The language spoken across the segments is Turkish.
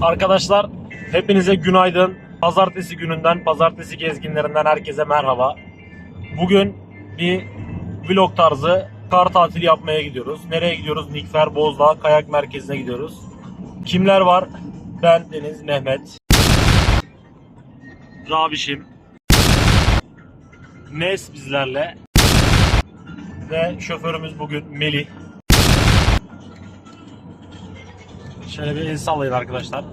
Arkadaşlar hepinize günaydın. Pazartesi gününden, pazartesi gezginlerinden herkese merhaba. Bugün bir vlog tarzı kar tatili yapmaya gidiyoruz. Nereye gidiyoruz? Nikfer Bozdağ Kayak Merkezi'ne gidiyoruz. Kimler var? Ben Deniz Mehmet. Rabişim. Nes bizlerle. Ve şoförümüz bugün Melih. Şöyle bir el sallayın arkadaşlar.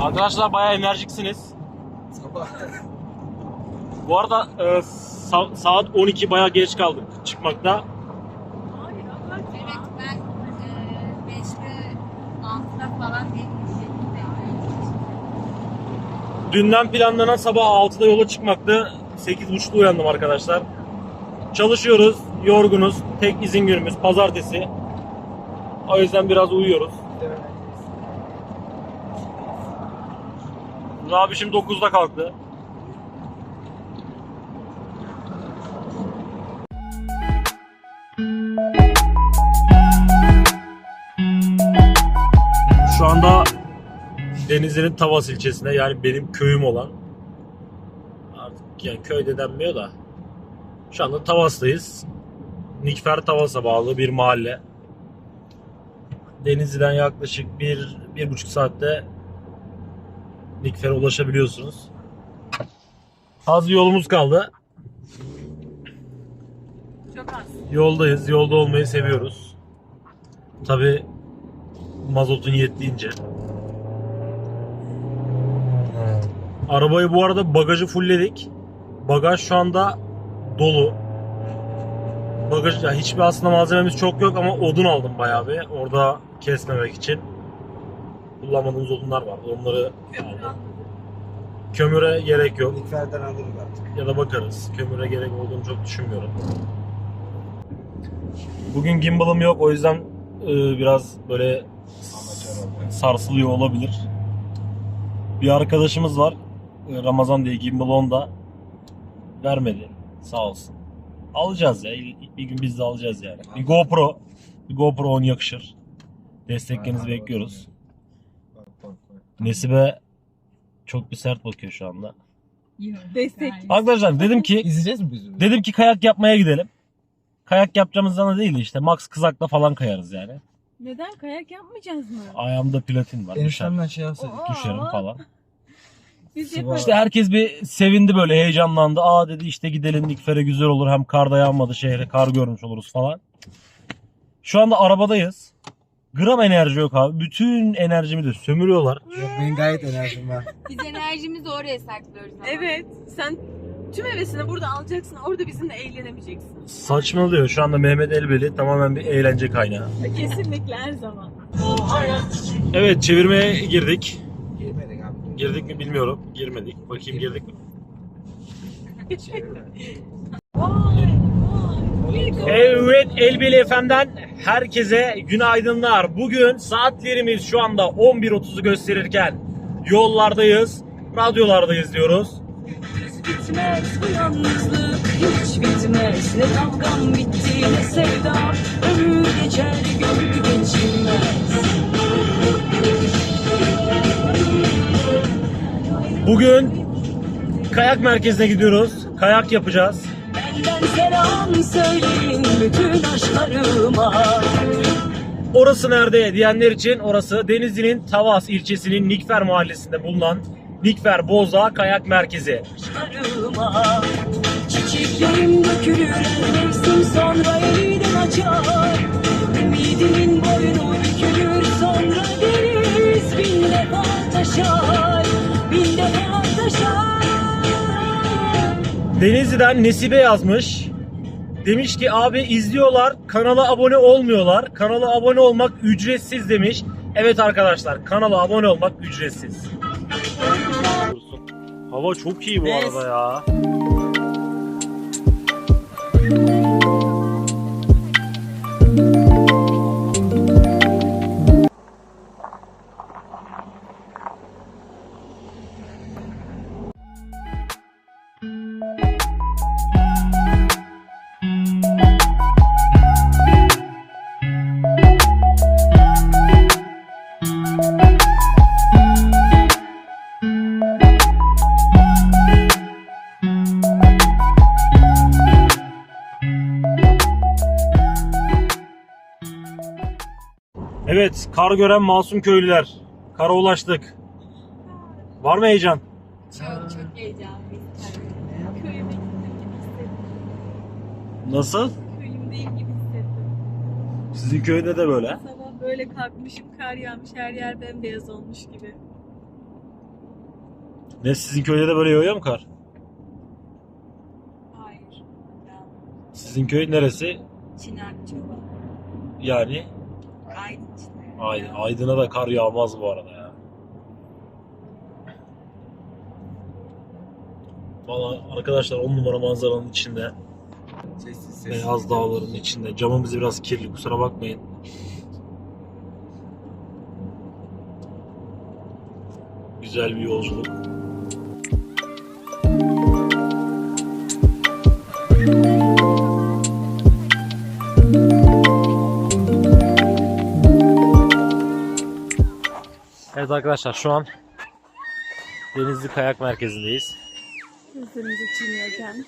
Arkadaşlar bayağı enerjiksiniz. Bu arada e, sa- saat 12 bayağı geç kaldık çıkmakta. Evet ben e, 5'te 6'da falan bekliyorum. Dünden planlanan sabah 6'da yola çıkmaktı. 8.30'da uyandım arkadaşlar. Çalışıyoruz, yorgunuz. Tek izin günümüz pazartesi. O yüzden biraz uyuyoruz. Rabişim 9'da kalktı. Denizli'nin Tavas ilçesinde yani benim köyüm olan artık yani köyde denmiyor da şu anda Tavas'tayız. Nikfer Tavas'a bağlı bir mahalle. Denizli'den yaklaşık bir, bir buçuk saatte Nikfer'e ulaşabiliyorsunuz. Az yolumuz kaldı. Çok az. Yoldayız. Yolda olmayı seviyoruz. Tabi mazotun yettiğince. Arabayı bu arada bagajı fullledik. Bagaj şu anda dolu. Bagaj ya hiçbir aslında malzememiz çok yok ama odun aldım bayağı bir. Orada kesmemek için. Kullanmadığımız odunlar var. Onları aldım. Kömüre gerek yok. Nikfer'den alırız artık. Ya da bakarız. Kömüre gerek olduğunu çok düşünmüyorum. Bugün gimbal'ım yok o yüzden e, biraz böyle sarsılıyor olabilir. Bir arkadaşımız var. Ramazan diye gimbal onda vermedi. Sağ olsun. Alacağız ya. Bir gün biz de alacağız yani. Bir GoPro. Bir GoPro 10 yakışır. Desteklerinizi bekliyoruz. Bak, bak, bak. Nesibe çok bir sert bakıyor şu anda. Destek. Arkadaşlar dedim ki İzleyeceğiz mi biz? Dedim ki kayak yapmaya gidelim. Kayak yapacağımızdan da değil de işte max kızakla falan kayarız yani. Neden kayak yapmayacağız mı? Ayağımda platin var. Düşer, Eniştemden şey alsaydık. Aa. düşerim falan. Biz yaparız. İşte herkes bir sevindi böyle heyecanlandı. Aa dedi işte gidelim Nikfer'e güzel olur. Hem kar da yağmadı şehre kar görmüş oluruz falan. Şu anda arabadayız. Gram enerji yok abi. Bütün enerjimi de sömürüyorlar. Yok benim gayet enerjim var. Biz enerjimizi oraya saklıyoruz ama. Evet. Sen tüm hevesini burada alacaksın. Orada bizimle eğlenemeyeceksin. Saçmalıyor. Şu anda Mehmet Elbeli tamamen bir eğlence kaynağı. Kesinlikle her zaman. Evet çevirmeye girdik. Girdik mi bilmiyorum. Girmedik. Bakayım girdik mi? Evet Elbeli Efem'den herkese günaydınlar. Bugün saatlerimiz şu anda 11.30'u gösterirken yollardayız, radyolardayız diyoruz. bitmez bu yalnızlık hiç bitmez Ne kavgam bitti ne sevdam Ömür geçer gönül geçilmez Bugün kayak merkezine gidiyoruz. Kayak yapacağız. Benden selam söyleyin bütün aşklarıma Orası nerede diyenler için orası Denizli'nin Tavas ilçesinin Nikfer mahallesinde bulunan Nikfer Bozdağ Kayak Merkezi. Aşklarıma Çiçeklerim dökülür mevsim sonra yeniden açar Ümidimin boynu bükülür sonra deniz Bin defa taşar Denizli'den Nesibe yazmış. Demiş ki abi izliyorlar kanala abone olmuyorlar. Kanala abone olmak ücretsiz demiş. Evet arkadaşlar kanala abone olmak ücretsiz. Hava çok iyi bu arada ya. Evet, kar gören masum köylüler. Kara ulaştık. Var mı heyecan? Çok çok heyecanlıyız. Köyüme gittim gibi hissettim. Nasıl? Köyümdeyim gibi hissettim. Sizin köyde de böyle. Sabah böyle kalkmışım kar yağmış her yer bembeyaz olmuş gibi. Ne sizin köyde de böyle yağıyor mu kar? Hayır. Sizin köy neresi? Çınar Çoban. Yani Aydın. Aydın'a da kar yağmaz bu arada ya. Valla arkadaşlar on numara manzaranın içinde. Sessiz sessiz. Beyaz dağların içinde. Camımız biraz kirli kusura bakmayın. Güzel bir yolculuk. Evet arkadaşlar şu an Denizli Kayak Merkezi'ndeyiz. Gözlerimizi çiğniyorken.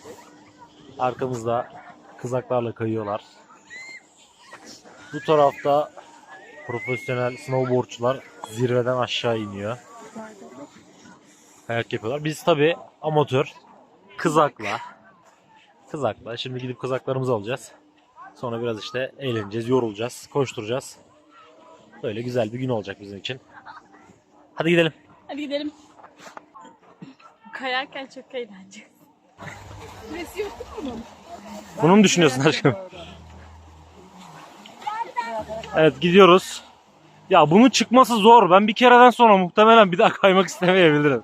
Arkamızda kızaklarla kayıyorlar. Bu tarafta profesyonel snowboardçular zirveden aşağı iniyor. Kayak yapıyorlar. Biz tabi amatör kızakla kızakla şimdi gidip kızaklarımızı alacağız. Sonra biraz işte eğleneceğiz, yorulacağız, koşturacağız. Böyle güzel bir gün olacak bizim için. Hadi gidelim. Hadi gidelim. Kayarken çok eğlenceli. Süresi yok mu bunun? Bunu mu düşünüyorsun aşkım? Evet gidiyoruz. Ya bunun çıkması zor. Ben bir kereden sonra muhtemelen bir daha kaymak istemeyebilirim.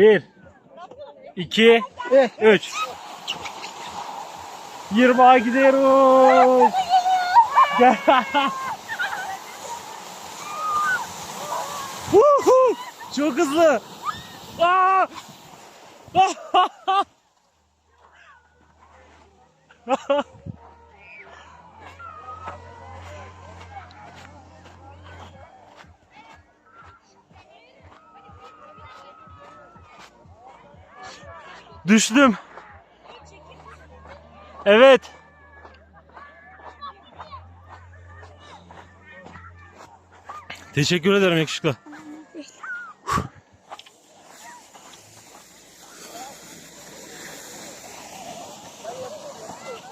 Bir, iki, üç. Yirmağa gidiyoruz. Gel. Çok hızlı. Aa! Düştüm. Evet. Teşekkür ederim yakışıklı.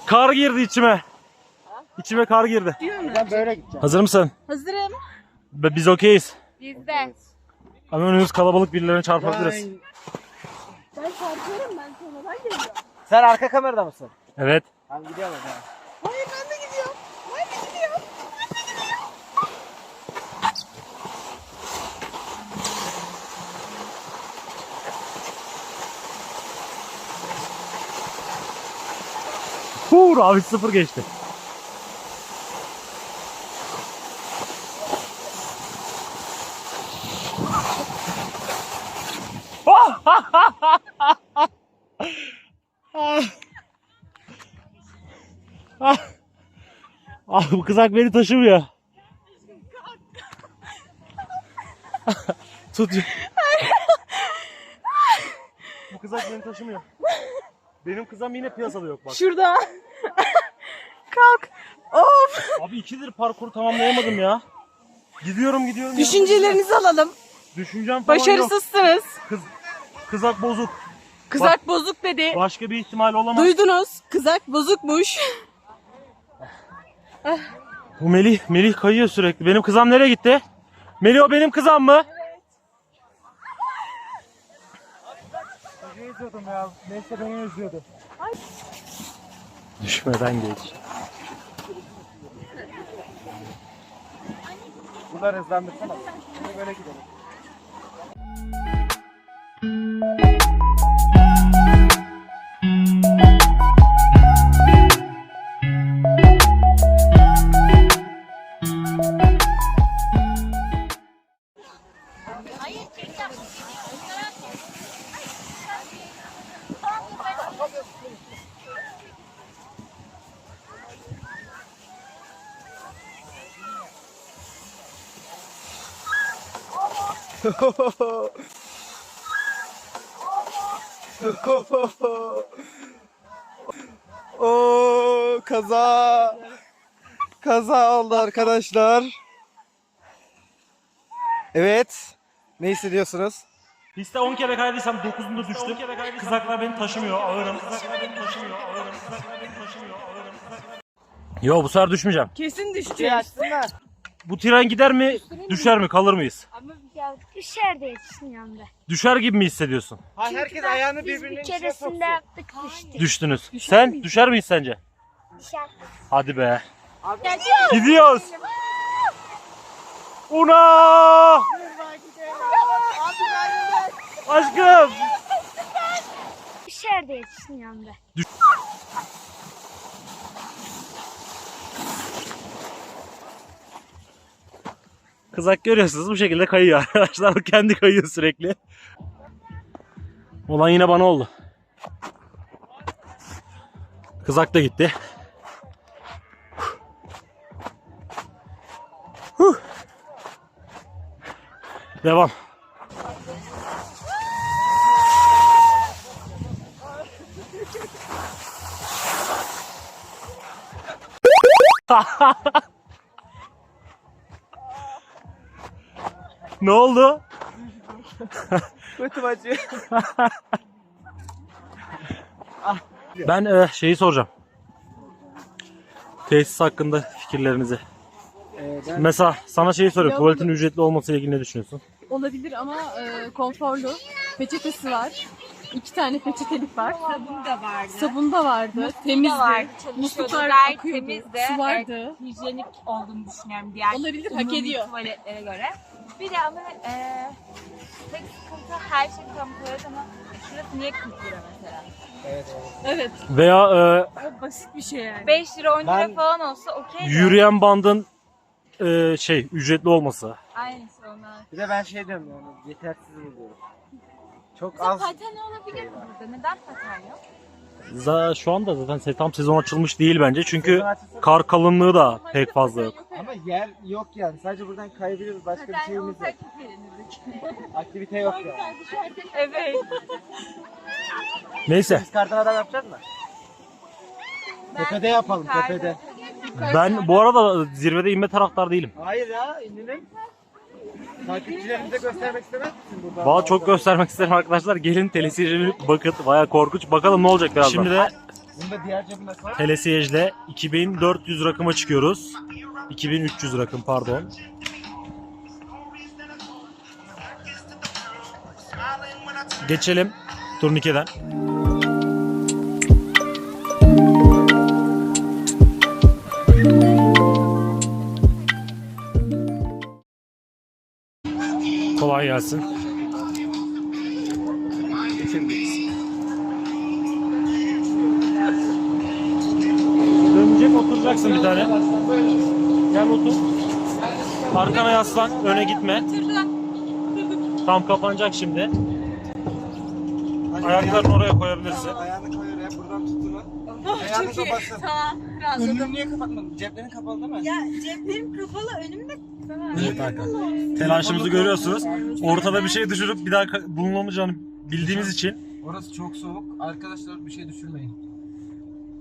Kar girdi içime. İçime kar girdi. Ben böyle gideceğim. Hazır mısın? Hazırım. Be- Biz okeyiz. Biz de. Ama önümüz kalabalık birilerine çarpabiliriz. Ben korkuyorum ben sonradan geliyorum. Sen arka kamerada mısın? Evet. Tamam gidiyorum o zaman. Hayır ben de gidiyorum. Ben de gidiyorum. Huu, abi sıfır geçti. Abi bu kızak beni taşımıyor. Tut. bu kızak beni taşımıyor. Benim kızam yine piyasada yok bak. Şurada. Kalk. Of. Abi ikidir parkuru tamamlayamadım ya. Gidiyorum gidiyorum. Düşüncelerinizi alalım. Düşüncem falan yok. Başarısızsınız. Kız, kızak bozuk. Kızak bozuk dedi. Başka bir ihtimal olamaz. Duydunuz. Kızak bozukmuş. Bu Melih, Melih kayıyor sürekli. Benim kızam nereye gitti? Melih o benim kızam mı? İzliyordum ya? Neyse beni izliyordu. Düşmeden geç. Bunları hızlandırsana. Böyle gidelim. Oo kaza. Kaza oldu arkadaşlar. Evet. Ne hissediyorsunuz? Piste 10 kere kaydıysam 9'unda düştüm. Kızaklar beni taşımıyor, ağırım. Kızaklar beni taşımıyor, ağırım. Kızaklar beni taşımıyor, ağırım. Yo bu sefer düşmeyeceğim. Kesin açsınlar. Bu tren gider mi, düşer mi, kalır mıyız? Ama ya Düşer diye düşünüyorum ben. Düşer gibi mi hissediyorsun? Ha, herkes ayağını Biz birbirinin bir içine keresinde soksun. yaptık düştük. Düştünüz. Sen düşer miyiz sence? Düşer. Hadi be. Gidiyoruz. Una! Aşkım. Düşer diye düşünüyorum ben. Kızak görüyorsunuz bu şekilde kayıyor arkadaşlar. O kendi kayıyor sürekli. Olan yine bana oldu. Kızak da gitti. Devam. Ne oldu? Kötü acı. Ben e, şeyi soracağım. Tesis hakkında fikirlerinizi. Ee, ben Mesela sana şeyi soruyorum. Ya Tuvaletin ücretli olması ile ilgili ne düşünüyorsun? Olabilir ama e, konforlu. Peçetesi var. İki tane peçetelik var. sabun da vardı. Sabun da vardı. Temizdi. vardı. Çalışıyordu. Musluklar akıyordu. temizdi. Su vardı. Evet, hijyenik olduğunu düşünüyorum diğer Olabilir, hak ediyor. tuvaletlere göre. Bir de ama e, tek sıkıntı her şey tam tuvalet ama şurası niye 40 lira mesela? evet, evet. Veya e, O basit bir şey yani. 5 lira 10 lira Ben- falan olsa okey de. yürüyen bandın e, şey ücretli olması. Aynısı onlar. Bir de ben şey diyorum yani yetersiz buluyorum. Çok Mesela az. paten olabilir mi burada? Neden paten yok? Za, şu anda zaten se- tam sezon açılmış değil bence. Çünkü Sezon açılsa- kar kalınlığı da pek fazla yok. Ama yer yok yani. Sadece buradan kayabiliriz. Başka bir şeyimiz yok. Aktivite yok yani. evet. Neyse Biz kardan adam yapacağız mı? Tepede yapalım tepede. ben bu arada zirvede inme taraftar değilim. Hayır ya indirelim. Takipçilerimize göstermek istemez misin burada? Valla çok göstermek isterim arkadaşlar. Gelin telesiyeci bakın baya korkunç. Bakalım ne olacak birazdan. Şimdi de Bunu da diğer cebine koy. telesiyejle 2400 rakıma çıkıyoruz. 2300 rakım pardon. Geçelim turnikeden. Gelsin. Dönecek oturacaksın bir tane. Gel otur. Arkana yaslan, öne gitme. Tam kapanacak şimdi. Ayaklarını oraya koyabilirsin. Ayağını koy oraya buradan tuttuğunu. Oh, Ayağını çok iyi. kapatsın. Tamam. Önünü Rahatladım. niye kapatmadın? Ceplerin kapalı değil mi? Ya ceplerim kapalı önümde. Evet arkadaşlar. Telaşımızı görüyorsunuz. Ortada bir şey düşürüp bir daha bulunamayacağını bildiğimiz için Orası çok soğuk. Arkadaşlar bir şey düşürmeyin.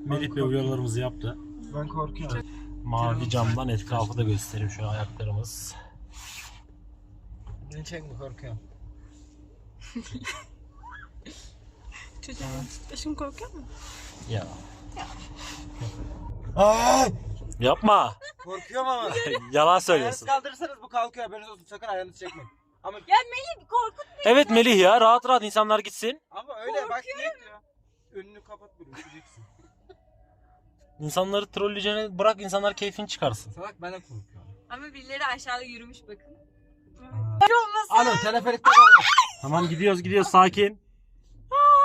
Melih Bey uyarılarımızı yaptı. Ben korkuyorum. Mavi camdan etrafı da göstereyim şöyle ayaklarımız. Beni çekme korkuyorum. Çocuğum başım korkuyor mu? Ya. Ay! Yapma. Korkuyorum ama. Yalan Ayağınızı söylüyorsun. kaldırırsanız bu kalkıyor. Haberiniz olsun. Sakın ayağınızı çekmeyin. Ama Ya Melih korkut. Evet Melih ya rahat rahat insanlar gitsin. ama öyle bak ne diyor? Önünü kapat böyle düşeceksin. İnsanları trolleyeceğini bırak insanlar keyfini çıkarsın. Salak ben de korkuyorum. Ama birileri aşağıda yürümüş bakın. Alo teleferikte kaldı. Tamam gidiyoruz gidiyoruz sakin.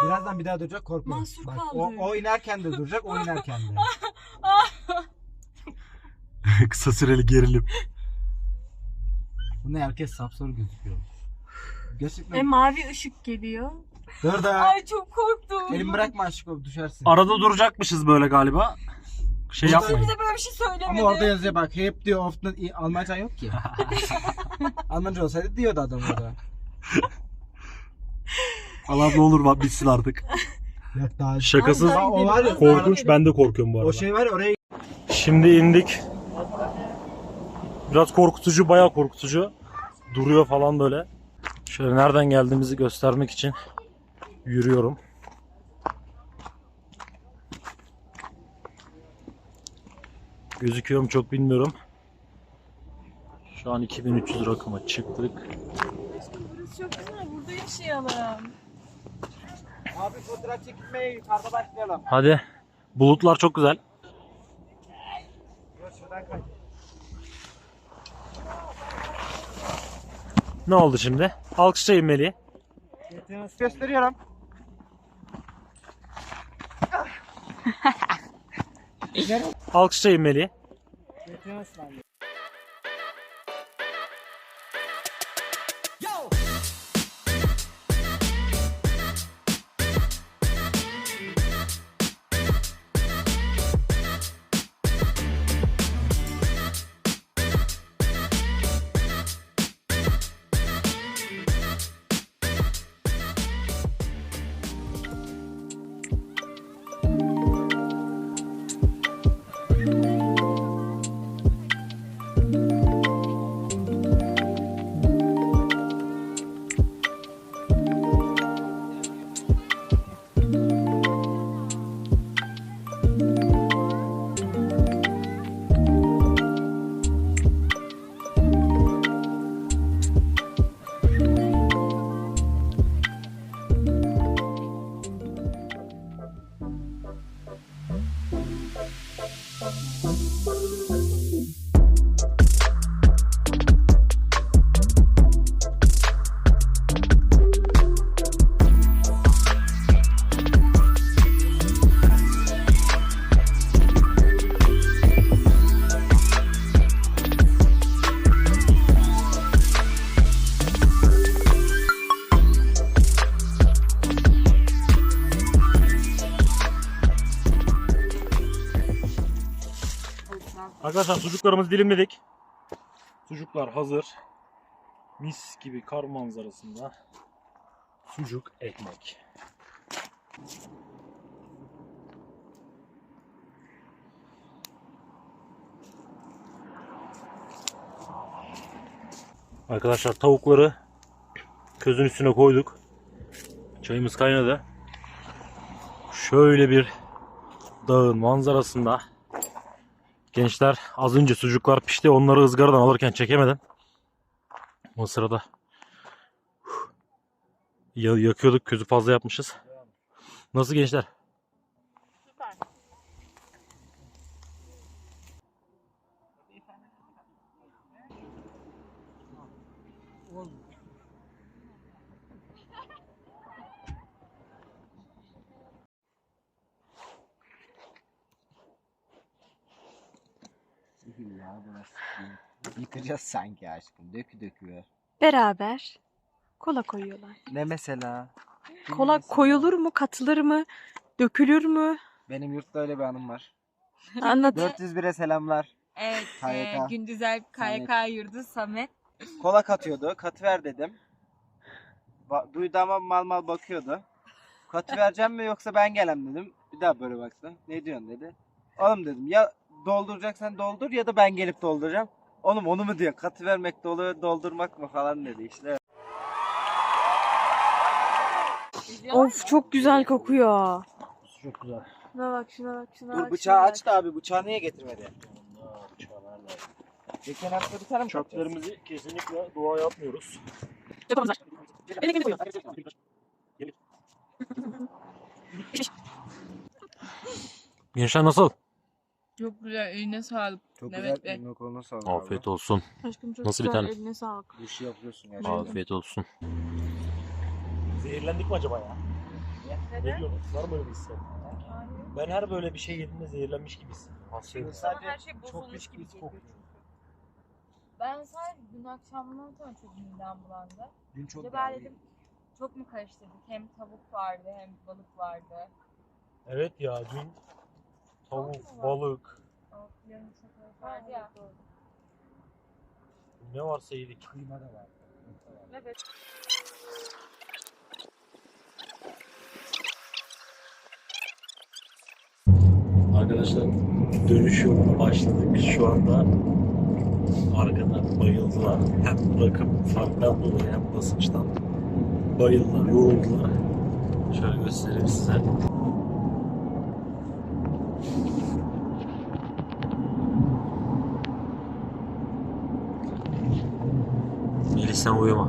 Birazdan bir daha duracak korkmayın. Mahsur Bak, kaldı. o, o inerken de duracak, o inerken de. Kısa süreli gerilim. Bu ne herkes sapsarı gözüküyor. Gerçekten. E mavi ışık geliyor. Dur da. Ay çok korktum. Elimi bırakma aşkım düşersin. Arada duracakmışız böyle galiba. şey yapmayın. Bize böyle bir şey söylemedi. Ama orada yazıyor bak hep diyor often Almanca yok ki. Almanca olsaydı diyordu adam orada. Allah ne olur bak bitsin artık. Yok daha Şakasız Aa, o var ya korkunç ben de korkuyorum bu arada. o şey var ya oraya Şimdi indik. Biraz korkutucu, bayağı korkutucu. Duruyor falan böyle. Şöyle nereden geldiğimizi göstermek için yürüyorum. Gözüküyor mu çok bilmiyorum. Şu an 2300 rakıma çıktık. Burası çok güzel. Burada yaşayalım. Abi fotoğraf çekilmeye yukarıda başlayalım. Hadi. Bulutlar çok güzel. Şuradan kaç. Ne oldu şimdi? Alkışlayın Melih. Gösteriyorum. Alkışlayın Melih. Arkadaşlar sucuklarımızı dilimledik. Sucuklar hazır. Mis gibi kar manzarasında. Sucuk ekmek. Arkadaşlar tavukları közün üstüne koyduk. Çayımız kaynadı. Şöyle bir dağın manzarasında Gençler az önce sucuklar pişti. Onları ızgaradan alırken çekemedim. O sırada yakıyorduk. Közü fazla yapmışız. Nasıl gençler? Değil ya burası. Yıkacağız sanki aşkım. Dökü dökü ver. Beraber kola koyuyorlar. Ne mesela? Kola koyulur mu, katılır mı, dökülür mü? Benim yurtta öyle bir anım var. Anlat. 401'e selamlar. Evet. E, KYK. Gündüzel KYK yurdu Samet. Kola katıyordu. Katı ver dedim. Ba- duydu ama mal mal bakıyordu. Katı vereceğim mi yoksa ben gelem dedim. Bir daha böyle baktı. Ne diyorsun dedi. Oğlum dedim ya dolduracaksan doldur ya da ben gelip dolduracağım. Oğlum onu mu diyor? Katı vermek dolu doldurmak mı falan dedi işte. Of çok güzel kokuyor. Çok güzel. Şuna bak, şuna bak, şuna Dur bıçağı aç da abi bıçağı niye getirmedi? Geçen hafta bir tane mi? Çöplerimizi kesinlikle dua yapmıyoruz. Gençler nasıl? Çok güzel. Eline sağlık. Çok Evet, güzel. evet. Eline koluna sağlık Afiyet olsun. Aşkım çok Nasıl bir güzel, tane? eline sağlık. Bu işi yapıyorsun gerçekten. Afiyet olsun. Zehirlendik mi acaba ya? Ne diyorsun? Var mı öyle bir hissiyat? Ben her böyle bir şey yediğimde zehirlenmiş gibi hissediyorum. Sadece her şey çok bozulmuş pis gibi pis geliyor. kokuyor. Ben sadece dün akşamdan sonra çok midem bulandı. Dün çok Ve daha ben iyi. dedim çok mu karıştırdık? Hem tavuk vardı hem balık vardı. Evet ya dün tavuk, var? balık. Ne varsa yedik. Evet. Arkadaşlar dönüş yoluna başladık. Şu anda arkadan bayıldılar. Hem rakım farktan dolayı hem basınçtan bayıldılar, yoruldular. Şöyle göstereyim size. Melih uyuma.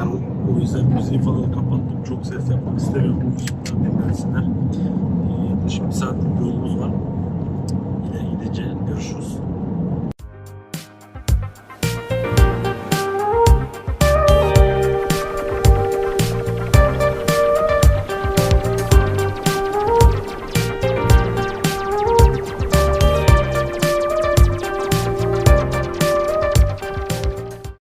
Ben o yüzden müziği falan kapattım. Çok ses yapmak istemiyorum. Müzikten dinlensinler. Yaklaşık bir yolumuz var. Yine gidince görüşürüz.